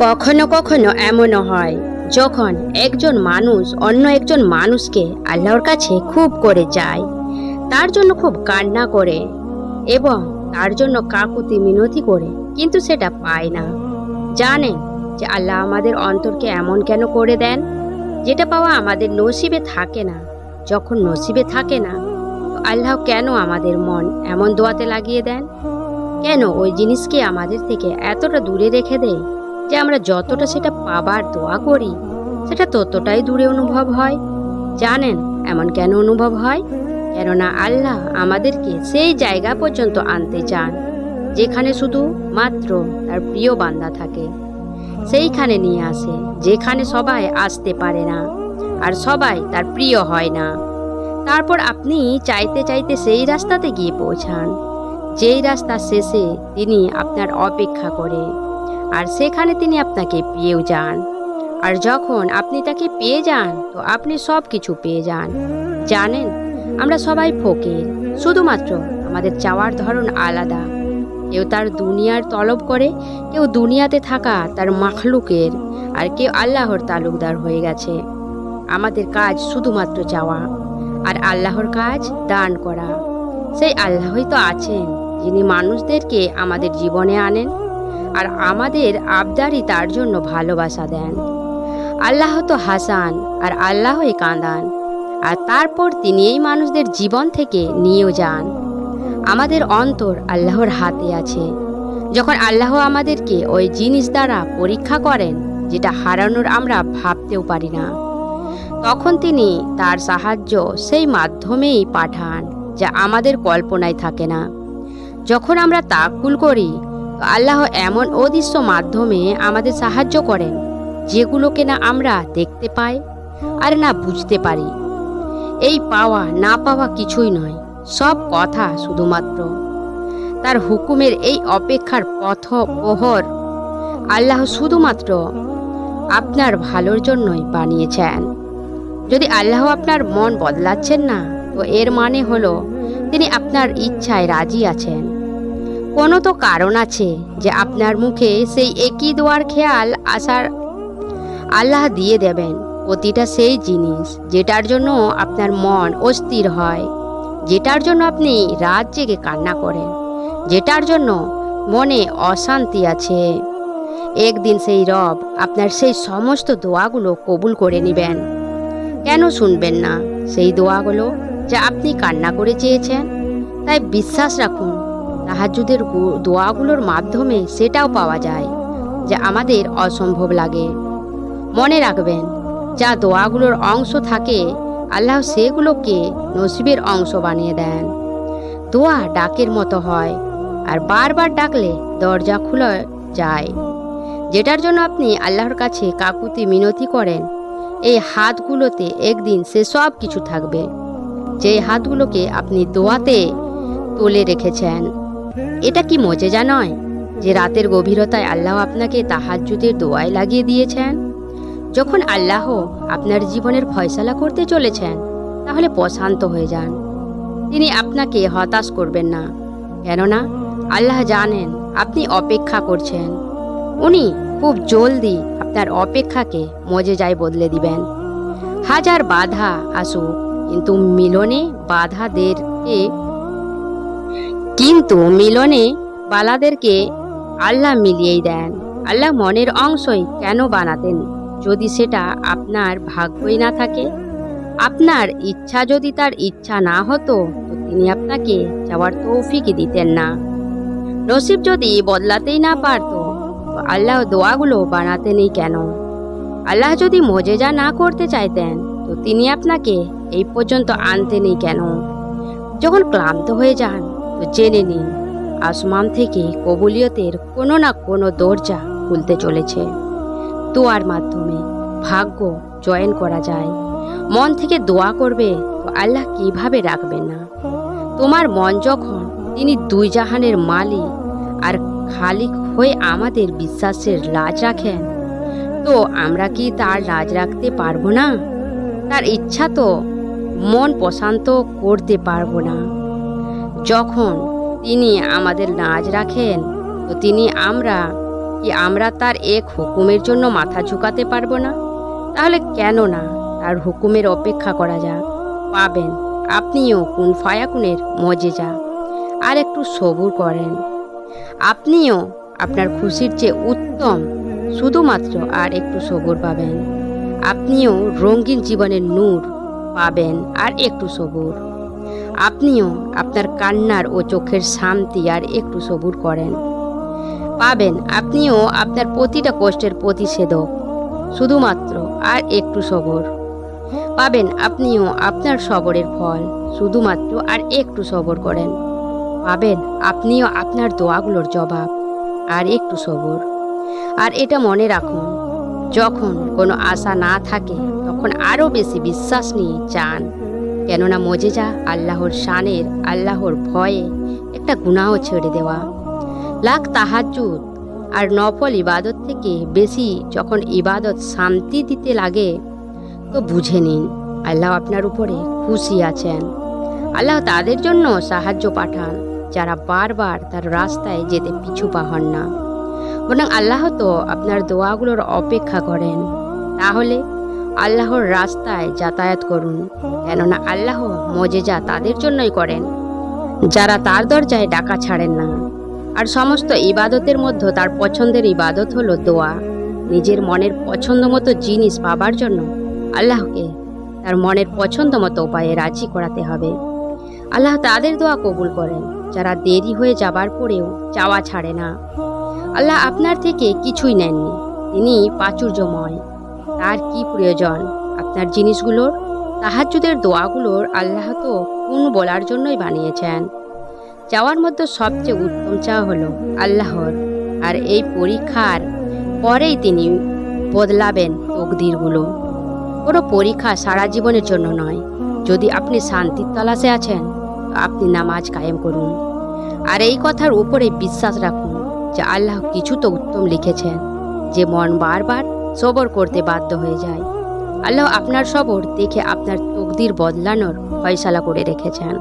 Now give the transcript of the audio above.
কখনো কখনো এমনও হয়, যখন একজন মানুষ অন্য একজন মানুষকে আল্লাহর কাছে খুব করে যায়, তার জন্য খুব কান্না করে এবং তার জন্য কাকুতি মিনতি করে, কিন্তু সেটা পায় না। জানেন যে আল্লাহ আমাদের অন্তরকে এমন কেন করে দেন? যেটা পাওয়া আমাদের নসিবে থাকে না। যখন নসিবে থাকে না আল্লাহ কেন আমাদের মন এমন দোয়াতে লাগিয়ে দেন? কেন ওই জিনিসকে আমাদের থেকে এতটা দূরে রেখে দেয় যে আমরা যতটা সেটা পাবার দোয়া করি, সেটা ততটাই দূরে অনুভব হয়? জানেন, এমন কেন অনুভব হয়? কেননা আল্লাহ আমাদেরকে সেই জায়গা পর্যন্ত আনতে চান, যেখানে শুধু মাত্র তার প্রিয় বান্দা থাকে। সেইখানে নিয়ে আসে, যেখানে সবাই আসতে পারে না, আর সবাই তার প্রিয় হয় না। তারপর আপনি চাইতে চাইতে সেই রাস্তাতে গিয়ে পৌঁছান। যেই রাস্তার শেষে তিনি আপনার অপেক্ষা করে, আর সেখানে তিনি আপনাকে পেয়েও যান। আর যখন আপনি তাকে পেয়ে যান, তো আপনি সব কিছু পেয়ে যান। জানেন, আমরা সবাই ফকির, শুধুমাত্র আমাদের চাওয়ার ধরন আলাদা। কেউ তার দুনিয়ার তলব করে, কেউ দুনিয়াতে থাকা তার মাখলুকের, আর কেউ আল্লাহর তালুকদার হয়ে গেছে। আমাদের কাজ শুধুমাত্র চাওয়া, আর আল্লাহর কাজ দান করা। সেই আল্লাহই তো আছেন। যিনি মানুষদেরকে আমাদের জীবনে আনেন আর আমাদের আবদারই তার জন্য ভালোবাসা দেন। আল্লাহ তো হাসান আর আল্লাহই কাঁদান, আর তারপর তিনি এই মানুষদের জীবন থেকে নিয়েও যান। আমাদের অন্তর আল্লাহর হাতে আছে। যখন আল্লাহ আমাদেরকে ওই জিনিস দ্বারা পরীক্ষা করেন, যেটা হারানোর আমরা ভাবতেও পারি না, তখন তিনি তার সাহায্য সেই মাধ্যমেই পাঠান, যা আমাদের কল্পনায় থাকে না। যখন আমরা তাকুল করি, আল্লাহ এমন অদৃশ্য মাধ্যমে আমাদের সাহায্য করেন, যেগুলোকে না আমরা দেখতে পাই আর না বুঝতে পারি। এই পাওয়া, না পাওয়া কিছুই নয়, সব কথা শুধুমাত্র। তার হুকুমের এই অপেক্ষার পথ প্রহর আল্লাহ শুধুমাত্র আপনার ভালোর জন্যই বানিয়েছেন। যদি আল্লাহ আপনার মন বদলাচ্ছেন না, তো এর মানে হলো তিনি আপনার ইচ্ছায় রাজি আছেন। কোনো তো কারণ আছে যে আপনার মুখে সেই একই দোয়ার খেয়াল আসার আল্লাহ দিয়ে দেবেন। প্রতিটা সেই জিনিস যেটার জন্য আপনার মন অস্থির হয়, যেটার জন্য আপনি রাত জেগে কান্না করেন, যেটার জন্য মনে অশান্তি আছে। একদিন সেই রব আপনার সেই সমস্ত দোয়াগুলো কবুল করে নেবেন। কেন শুনবেন না সেই দোয়াগুলো যা আপনি কান্না করে চেয়েছেন? তাই বিশ্বাস রাখুন তাহাজুদের দোয়াগুলোর মাধ্যমে সেটাও পাওয়া যায়, যা আমাদের অসম্ভব লাগে। মনে রাখবেন, যা দোয়াগুলোর অংশ থাকে, আল্লাহ সেগুলোকে নসিবের অংশ বানিয়ে দেন। দোয়া ডাকের মতো হয়, আর বারবার ডাকলে দরজা খুলে যায়। যেটার জন্য আপনি আল্লাহর কাছে কাকুতি মিনতি করেন, এই হাতগুলোতে একদিন সে সব কিছু থাকবে। যে হাতগুলোকে আপনি দোয়াতে তুলে রেখেছেন এটা কি মজেজা নয় যে রাতের গভীরতায় আল্লাহ আপনাকে তাহাজ্জুদের দোয়ায় লাগিয়ে দিয়েছেন? যখন আল্লাহ আপনার জীবনের ফয়সালা করতে চলেছেন, তাহলে প্রশান্ত হয়ে যান। তিনি আপনাকে হতাশ করবেন না। কেননা আল্লাহ জানেন আপনি অপেক্ষা করছেন। উনি খুব জলদি আপনার অপেক্ষাকে মজে যায় বদলে দিবেন। হাজার বাধা আসুক, কিন্তু মিলনে বাধাদেরকে কিন্তু মিলনে বালাদেরকে আল্লাহ মিলিয়েই দেন। আল্লাহ মনের অংশই কেন বানাতেন? যদি সেটা আপনার ভাগ্যই না থাকে, আপনার ইচ্ছা যদি তার ইচ্ছা না হতো, তো তিনি আপনাকে যাওয়ার তৌফিকই দিতেন না। নসিব যদি বদলাতেই না পারতো আল্লাহ দোয়াগুলো বানাতেনই কেন? আল্লাহ যদি মজেজা না করতে চাইতেন, তো তিনি আপনাকে এই পর্যন্ত আনতেনই কেন? যখন ক্লান্ত হয়ে যান জেনে নিন, আসমান থেকে কবুলিয়তের কোনো না কোনো দরজা খুলতে চলেছে। দোয়ার মাধ্যমে ভাগ্য জয়েন করা যায়। মন থেকে দোয়া করবে, তো আল্লাহ কীভাবে রাখবে না? তোমার মন যখন তিনি দুই জাহানের মালিক আর খালিক হয়ে আমাদের বিশ্বাসের লাজ রাখেন, তো আমরা কি তার লাজ রাখতে পারব না? তার ইচ্ছা তো মন প্রশান্ত করতে পারব না। যখন তিনি আমাদের লাজ রাখেন, তো তিনি আমরা কি আমরা তার এক হুকুমের জন্য মাথা ঝুঁকাতে পারব না? তাহলে কেন না তার হুকুমের অপেক্ষা করা যাক পাবেন, আপনিও কোন ফায়াকুনের মজে যা আর একটু সবুর করেন। আপনিও আপনার খুশির চেয়ে উত্তম, শুধুমাত্র আর একটু সবুর পাবেন। আপনিও রঙিন জীবনের নূর পাবেন আর একটু সবুর। আপনিও আপনার কান্নার ও চোখের শান্তি আর একটু সবুর করেন। পাবেন আপনিও আপনার প্রতিটা কষ্টের প্রতিষেধক, শুধুমাত্র আর একটু সবর। পাবেন আপনিও আপনার সবরের ফল, শুধুমাত্র আর একটু সবর করেন। পাবেন আপনিও আপনার দোয়াগুলোর জবাব, আর একটু সবর। আর এটা মনে রাখুন, যখন কোনো আশা না থাকে, তখন আরও বেশি বিশ্বাস নিয়ে চান। কেননা মজে যা আল্লাহর শানের, আল্লাহর ভয়ে একটা গুণাও ছেড়ে দেওয়া। লাখ তাহাজুদ আর নফল ইবাদত থেকে বেশি যখন ইবাদত শান্তি দিতে লাগে, তো বুঝে নিন, আল্লাহ আপনার উপরে খুশি আছেন। আল্লাহ তাদের জন্য সাহায্য পাঠান, যারা বারবার তার রাস্তায় যেতে পিছু পা হন না। বরং আল্লাহ তো আপনার দোয়াগুলোর অপেক্ষা করেন। তাহলে আল্লাহর রাস্তায় যাতায়াত করুন, কেননা আল্লাহ মজেজা তাদের জন্যই করেন। যারা তার দরজায় ডাকা ছাড়েন না। আর সমস্ত ইবাদতের মধ্যে তার পছন্দের ইবাদত হলো দোয়া। নিজের মনের পছন্দ মতো জিনিস পাবার জন্য আল্লাহকে তার মনের পছন্দ মতো উপায়ে রাজি করাতে হবে। আল্লাহ তাদের দোয়া কবুল করেন, যারা দেরি হয়ে যাবার পরেও চাওয়া ছাড়ে না। আল্লাহ আপনার থেকে কিছুই নেননি, তিনি প্রাচুর্যময়। তার কি প্রয়োজন? আপনার জিনিসগুলোর তাহাজুদের দোয়াগুলোর আল্লাহ তো কোন বলার জন্যই বানিয়েছেন। চাওয়ার মধ্যে সবচেয়ে উত্তম চাওয়া হলো আল্লাহর, আর এই পরীক্ষার পরেই তিনি বদলাবেন তকদিরগুলো। কোনো পরীক্ষা সারা জীবনের জন্য নয়। যদি আপনি শান্তির তলাশে আছেন আপনি নামাজ কায়েম করুন। আর এই কথার উপরে বিশ্বাস রাখুন যে আল্লাহ কিছু তো উত্তম লিখেছেন। যে মন বারবার সবর করতে বাধ্য হয়ে যায়। আল্লাহ আপনার সবর দেখে আপনার তকদির বদলানোর ফয়সালা করে রেখেছেন।